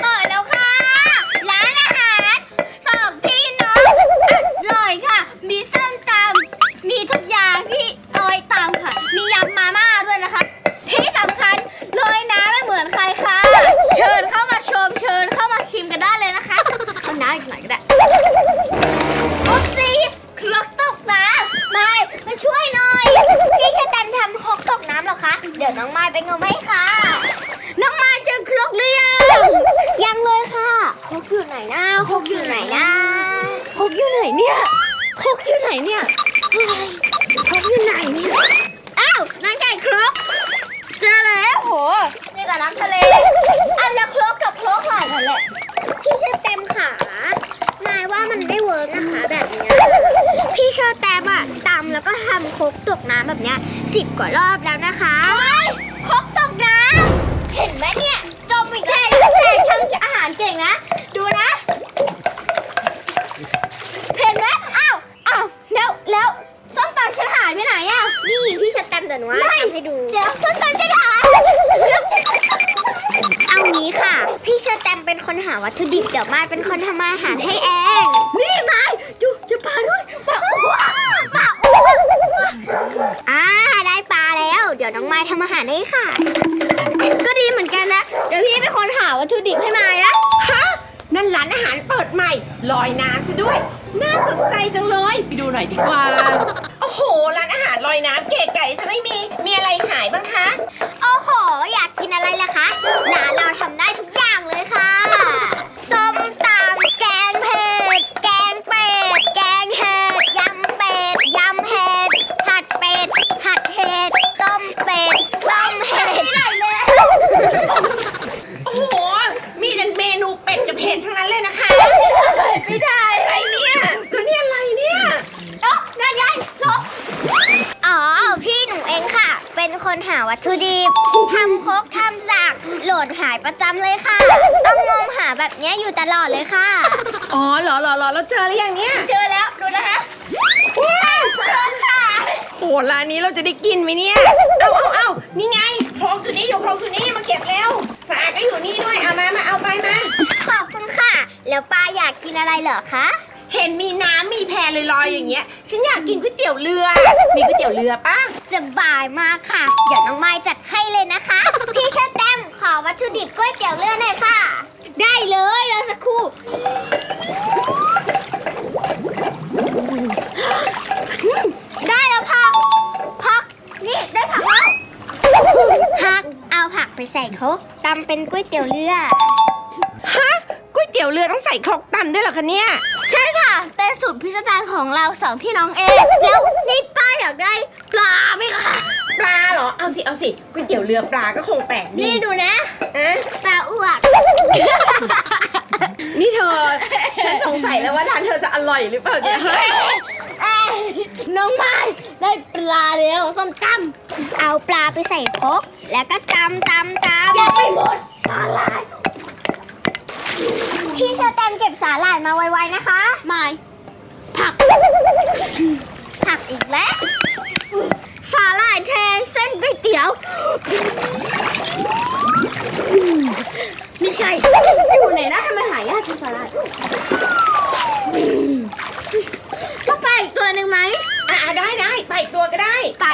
เปิดแล้วค่ะ ร้านอาหารสองพี่น้อง อร่อยค่ะ มีส้มตำมีทุกอย่างที่เอาไว้ตำค่ะ มียำมาม่าด้วยนะคะ ที่สำคัญลอยน้ำไม่เหมือนใครค่ะ เชิญเข้ามาชม เชิญเข้ามาชิมกันได้เลยนะคะ เอาน้ำอีกหน่อยก็ได้อุ๊บซีครกตกน้ำไม่มาช่วยหน่อย พี่ชะตันทำครกตกน้ำเหรอคะ เดี๋ยวน้องไม้ไปงมให้ค่ะ น้องไม้เจอครกหรือยัง ยังเลยค่ะครกอยู่ไหนนะครกอยู่ไหนนะครกอยู่ไหน เนี่ยครกอยู่ไหนเนี่ยเฮ้ยครกอยู่ไหนเนี่ยอ้าวนั่นไก่ครกเจอแล้วโหนี่กับน้ำทะเลอันละครกกับครกหลายกันแหละพี่เชอเต็มขานายว่ามันไม่เวิร์กนะคะแบบเนี้ยพี่เชอแตมอะตำแล้วก็ทำครกตกน้ำแบบเนี้ยสิบกว่ารอบแล้วนะคะครกตกน้ำเห็นไหมเนี่ยจมอีกแล้วแต่ทำอาหารเก่งนะ ดูนะ ให้ดู เดี๋ยวส้มตำฉันหายเอางี้ค่ะ พี่สแตมป์เป็นคนหาวัตถุดิบเดี๋ยวมายเป็นคนทำอาหารให้เอง นี่ไม้ดูจะปลาด้วยปลาอ้วนปลาอ้วนอ่าได้ปลาแล้ว เดี๋ยวน้องไม้ทำอาหารให้ค่ะ ก็ดีเหมือนกันนะ เดี๋ยวพี่เป็นคนหาวัตถุดิบให้ไม้นะ ฮะ นั่นร้านอาหารเปิดใหม่ ลอยน้ำซะด้วย น่าสนใจจังเลย ไปดูหน่อยดีกว่าโอ้โหร้านอาหารลอยน้ำเก๋ไก่ซะไม่มี มีอะไรขายบ้างคะ โอ้โห อยากกินอะไรล่ะคะ ร้านเราทำได้ทุกอย่างเลยค่ะ ส้มตำแกงเผ็ด แกงเป็ด แกงเห็ด ยำเป็ด ยำเห็ด ผัดเป็ด ผัดเห็ด ต้มเป็ด ต้มเห็ด ที่ไหนเลย โอ้โห มีแต่เมนูเป็ดกับเห็ดทั้งนั้นเลยนะคะ ไม่ได้ อะไรเนี่ยแล้วนี่อะไรเนี่ย เอ้านั่นไงลบ อ๋อ พี่หนูเองค่ะ เป็น คนหาวัตถุดิบทำครกทำจากโหลดหายประจำเลยค่ะ ต้องงมหาแบบเนี้ยอยู่ตลอดเลยค่ะ อ๋อเหรอเหรอเหรอเราเจอหรือยังเนี่ยเจอแล้วดูนะคะว้าวเจอค่ะโหร้านนี้เราจะได้กินไหมเนี่ย เอาเอาเอานี่ไงโครงคือนี่อยู่โครงคือนี่มาเก็บเร็วสากก็อยู่นี่ด้วยเอามามาเอาไปมา ขอบคุณค่ะ แล้วป้าอยากกินอะไรเหรอคะ เห็นมีน้ำมีแพลอยๆอย่างเงี้ย ฉันอยากกินก๋วยเตี๋ยวเรือ มีก๋วยเตี๋ยวเรือป่ะสบายมากค่ะ เดี๋ยวน้องไม้จัดให้เลยนะคะ พี่เชอแตมขอวัตถุดิบก๋วยเตี๋ยวเรือหน่อยค่ะ ได้เลยรอสักครู่ ได้แล้วผัก ผัก นี่ได้ผักแล้ว ผัก เอาผักไปใส่ครกตำเป็นก๋วยเตี๋ยวเรือ ฮะก๋วยเตี๋ยวเรือต้องใส่ครกตำด้วยเหรอคะเนี่ย ใช่ค่ะ เป็นสูตรพิสดารของเราสองพี่น้องเอง แล้วนี่ป้าอยากได้ปลาไหมคะ ปลาเหรอ เอาสิ เอาสิก๋วยเตี๋ยวเรือปลาก็คงแปลกดีนี่ดูนะอะปลาอ้วก นี่เธอ ฉันสงสัยแล้วว่าร้านเธอจะอร่อยหรือเปล่าเนี่ยฮะเอ้ยน้องไม้ได้ปลาแล้วส้มตเอาปลาไปใส่ครกแล้วก็ตำตำตำยังไม่หมดสาหร่ายำ พี่เชอแตมเก็บสาหร่ายมาไวๆนะคะ ไม่ ผัก ผักอีกแล้ว สาหร่ายแทนเส้นก๋วยเตี๋ยว ไม่ใช่อยู่ไหนนะทำไมหายากจังสาหร่ายต้องไปอีกตัวหนึ่งไหมอะอะได้ได้ไปอีกตัวก็ได้ ไป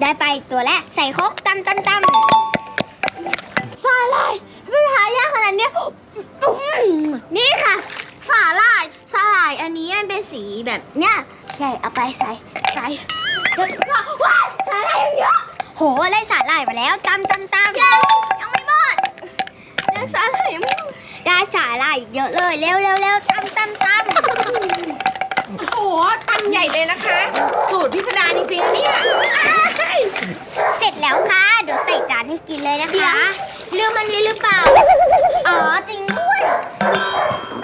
ได้ไปอีกตัวแล้ว ใส่ครกตำตำต สาหร่ายไม่หายากขนาดเนี้ยอื้อนี่ค่ะ สาหร่ายสาหร่ายอันนี้มันเป็นสีแบบเนี้ยใช่เอาไปใส่ใส่แล้วก็ว้ายสาหร่ายอย่างเยอะำโหได้สาหร่ายมาแล้วตำตำตำยังยังไม่หมดยังสาหร่ายยังไม่หมดได้สาหร่ายอีกเยอะเลยเร็วเร็วเร็วตำตำตโอ้โหตำใหญ่เลยนะคะ สูตรพิสดารจริงๆนะเนี่ยอ้ายำเสร็จแล้วค่ะ เดี๋ยวใส่จานให้กินเลยนะคะ ลืมอันนี้หรือเปล่า อ๋อจริงด้วย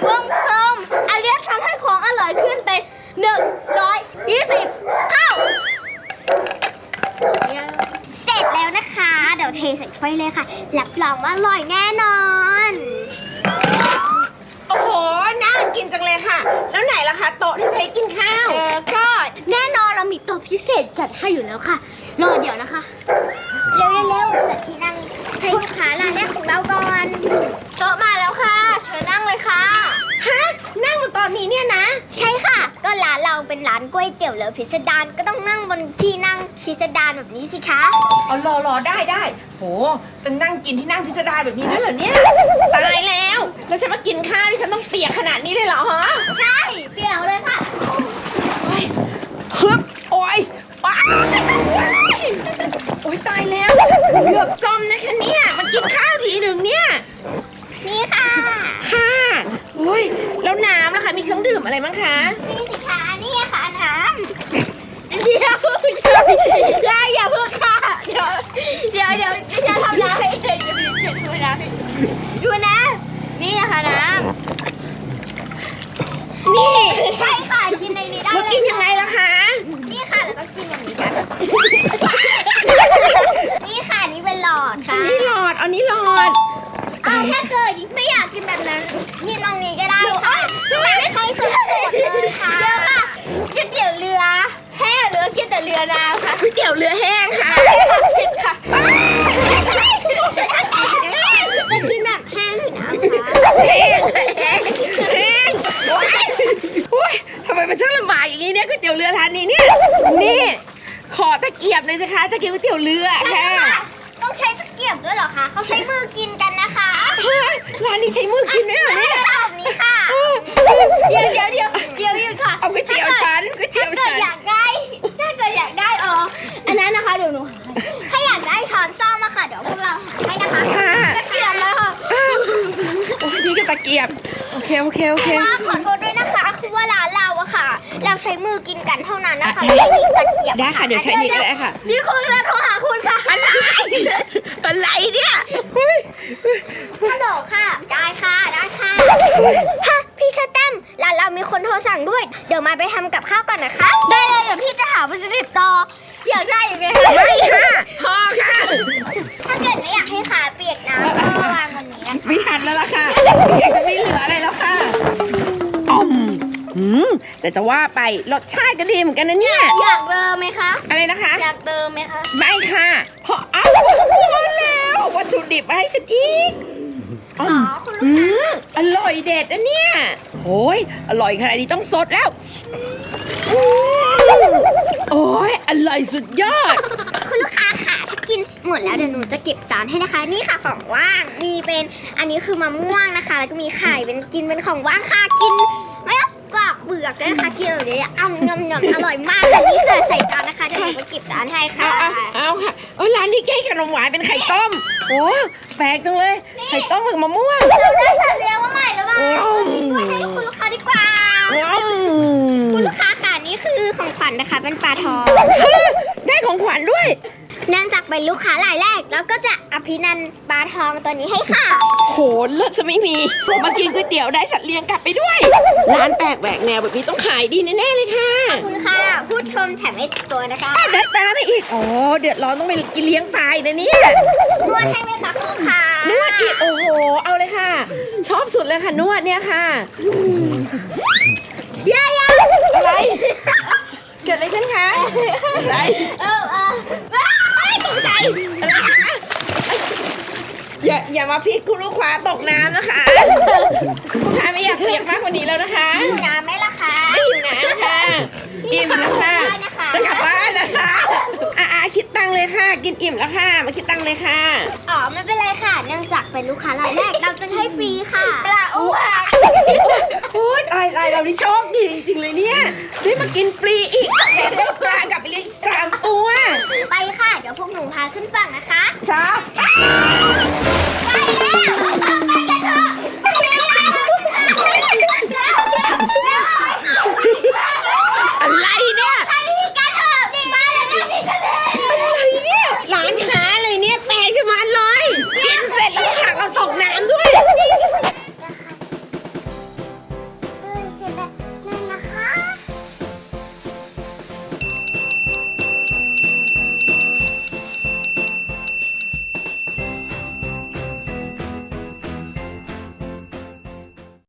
กลมกลมอันเนี้ยทำให้ของอร่อยขึ้นไปหนึ่งร้อยยี่สิบเท่า เสร็จแล้วนะคะ เดี๋ยวเทใส่ถ้วยเลยค่ะ รับรองว่าอร่อยแน่นอน โอ้โห น่ากินจังเลยค่ะ แล้วไหนล่ะคะโต๊ะที่ใช้กินข้าว เออก็แน่นอนเรามีโต๊ะพิเศษจัดให้อยู่แล้วค่ะ รอเดี๋ยวนะคะ เร็วๆเร็วๆจัดที่นั่ง ให้ลูกค้าร้านแรกของเราก่อน โต๊ะมาแล้วค่ะ เชิญนั่งเลยค่ะ ฮะ นั่งมาตอนนี้เนี่ยนะ ใช่ค่ะ ก็ร้านเราเป็นร้านก๋วยเตี๋ยวเรือพิสดารก็ต้องนั่งบนที่นั่งพิสดารแบบนี้สิคะ เอารอรอได้ได้โหจะนั่งกินที่นั่งพิสดารแบบนี้ด้วยเหรอเนี่ย ตายแล้ว แล้วฉันมากินข้าวที่ฉันต้องเปียกขนาดนี้เลยเหรอฮะใช่เปลี่ยวเลยค่ะฮึบโอ้ยป้าโอ้ยตายแล้วเกือบจมนะคะเนี่ยมัน กินข้าวทีหนึ่งเนี่ย นี่ค่ะ ค่ะอุ้ยแล้วน้ำล่ะคะ มีเครื่องดื่มอะไรบ้างคะ นี่สิคะนี่ค่ะน้เดี๋ยวเดี๋ยวอย่าอย่าเพิ่งค่ะ เดี๋ยว เดี๋ยวเดี๋ยวจะทำน้ำให้เฉยๆดูดูนะดูนะ นี่นะคะน้นี่ำใช่ค่ะกินในนี้ได้แล้วเลกินยยังไงล่ะคะ นี่ค่ะแล้วก็กินอย่างนี้กันนี่ค่ะ นี่เป็นหลอดค่ะนี่หลอดเอานี่หลอด เอาถ้าเกิดไม่อยากกินแบบนั้นกินตรงนี้ก็ได้ค่ะไม่ไม่เคยสดๆเลยค่ะำเดี๋ยวค่ะก๋วยเตี๋ยวเรือแห้งหรือว่าก๋วยเตี๋ยวเรือน้ำคะก๋วยเตี๋ยวเรือแห้งค่ะ ผิดค่ะจะกินแบบแห้งหรือน้ำคะแห้งแห้งแห้งโอ๊ยโอ๊ยทำไมมันช่างลำบากอย่างนี้เนี่ยก๋วยเตี๋ยวเรือร้านนี้เนี่ย นี่ ขอตะเกียบเลยสิคะจะกินก๋วยเตี๋ยวเรือค่ะต้องใช้ตะ เกียบด้วยเหรอคะเขาใช้มือกินกันนะคะฮะร้านนี้ใช้มือกินด้วยเหรอเนี่ย แบบนี้ค่ะ เดี๋ยวเดี๋ยวเดี๋ยวเดี๋ยวหยุดค่ะ เอาก๋วยเตี๋ยวฉันก๋วยเตี๋ยวถ้าฉัเกิดนอยากได้ถ้าเกิดอยากได้อ๋ออันนั้นนะคะเดี๋ยวหนูหาให้ถ้าอยากได้ช้อนซ่อมมาค่ะ เดี๋ยวพวกเราหาให้นะคะค่ะตะเกียบแล้วค่ะโอ้ยนี่ก็ตะเกียบ โอเค โอเค โอเค ว่าขอโทษด้วยนะคะคือว่าร้านเราอะค่ะ เราใช้มือกินกันเท่านั้นนะคะไม่มีตะเกียบได้ค่ะ เดี๋ยวใช้นี่ก็ได้ค่ะมีคนกำลังโทรหาคุณค่ะอะไร อะไรเนี่ยเฮ้ยฮัลโหลค่ะ ได้ค่ะ ได้ค่ะฮะพี่ชาแตมร้านเรามีคนโทรสั่งด้วย เดี๋ยวมาไปทำกับข้าวก่อนนะคะ ได้เลยเดี๋ยวพี่จะหาวัตถุดิบต่ออยากได้อีกไหมคะไม่ค่ะพอค่ะ ถ้าเกิดไม่อยากให้ขาเปียกน้ำก็วางวันนี้นะคะไม่ทันแล้วล่ะค่ะอยากจะไม่เหลืออะไรแล้วค่ะอมอืมแต่จะว่าไปรสชาติก็ดีเหมือนกันนะเนี่ย อยากเติมไหมคะ อะไรนะคะ อยากเติมไหมคะ ไม่ค่ะ เพราะเอ้าพอแล้ ววัตถุดิบมาให้ฉันอีกอ๋อคุณลูอืกค้ามอร่อยเด็ดนะเนี่ยโอ้ยอร่อยขนาดนี้ต้องสดแล้วอืมโอ้ยอร่อยสุดยอด คุณลูกค้าค่ะถ้ากินหมดแล้วเดี๋ยวหนูจะเก็บจานให้นะคะ นี่ค่ะของว่าง มีเป็นอันนี้คือมะม่วงนะคะ แล้วก็มีไข่เป็นกินเป็นของว่างค่ะ กินไม่ต้องกรอกเปลือกด้วยนะคะกินแบบนี้อ้ำงำงำอร่อยมากค่ะนี่ค่ะใส่จานนะคะเดี๋ยวหนูจะเก็บจานให้ค่ะ เอาเอาเอาค่ะเออร้านนี้แก้ขนมหวานเป็นไข่ต้ม โอ้แปลกจังเลยไข่ต้มหมึกมะม่วงเราได้สัตว์เลี้ยงมาใหม่แล้วว่าอืมช่วยให้คุณลูกค้าดีกว่าอืมคุณลูกค้าค่ะนี่คือของขวัญนะคะ เป็นปลาทองได้ของขวัญด้วย เนื่องจากเป็นลูกค้ารายแรก แล้วก็จะอภินันท์ปลาทองตัวนี้ให้ค่ะ โหเลิศจะไม่มีมากินก๋วยเตี๋ยวได้สัตว์เลี้ยงกลับไปด้วย ร้านแปลกแหวกแนวแบบนี้ต้องขายดีแน่ๆเลยค่ะ ขอบคุณค่ะ พูดชมแถมให้ตัวนะคะอ้าวได้ตามไปอีก อ๋อ เดือดร้อนต้องไปกินเลี้ยงตายนะเนี่ยนวดให้ไหมคะคุณลูกค้านวดอีก โอ้โห เอาเลยค่ะ ชอบสุดเลยค่ะนวดเนี่ยค่ะเย้ยอะไร เกิดอะไรขึ้นคะ อะไร เออเออว้าตกใจอะไรคะอย่าอย่ามาพลิกคุณลูกค้าตกน้ำนะคะลูกค้าไม่อยากเปียกมากกว่านี้แล้วนะคะหิวน้ำไหมล่ะ อิ่มแล้วค่ะ จะกลับบ้านแล้วค่ะอ่าคิดตังค์เลยค่ะ กินอิ่มแล้วค่ะ มาคิดตังค์เลยค่ะ อ๋อไม่เป็นไรค่ะ เนื่องจากเป็นลูกค้ารายแรกเราจะให้ฟรีค่ะปลาอ้วกโอ้ยตายตายเรานี่โชคดีจริงๆเลยเนี่ยได้มากินฟรีอีกแถมได้ปลากลับไปเลี้ยงอีกสามตัว ไปค่ะ